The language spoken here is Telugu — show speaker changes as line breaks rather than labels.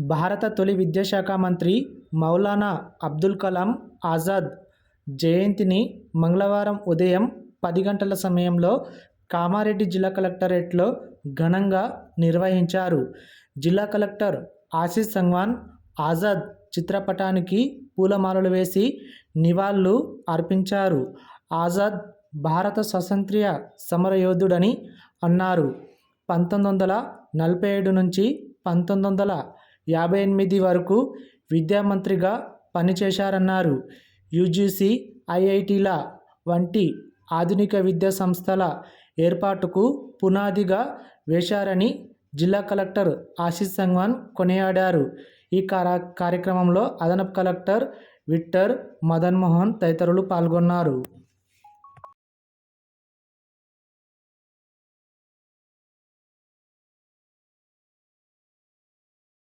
భారత తొలి విద్యాశాఖ మంత్రి మౌలానా అబుల్ కలాం ఆజాద్ జయంతిని మంగళవారం ఉదయం పది గంటల సమయంలో కామారెడ్డి జిల్లా కలెక్టరేట్లో ఘనంగా నిర్వహించారు. జిల్లా కలెక్టర్ ఆశీష్ సంగ్వాన్ ఆజాద్ చిత్రపటానికి పూలమాలలు వేసి నివాళులు అర్పించారు. ఆజాద్ భారత స్వాతంత్ర్య సమరయోధుడని అన్నారు. పంతొమ్మిది వందల నలభై ఏడు నుంచి పంతొమ్మిది వందల యాభై ఎనిమిది వరకు విద్యామంత్రిగా పనిచేశారన్నారు. యూజీసీ ఐఐటీల వంటి ఆధునిక విద్యా సంస్థల ఏర్పాటుకు పునాదిగా వేశారని జిల్లా కలెక్టర్ ఆశీష్ సంగ్వాన్ కొనియాడారు. ఈ కార్య కార్యక్రమంలో అదనపు కలెక్టర్ విక్టర్ మదన్మోహన్ తదితరులు పాల్గొన్నారు.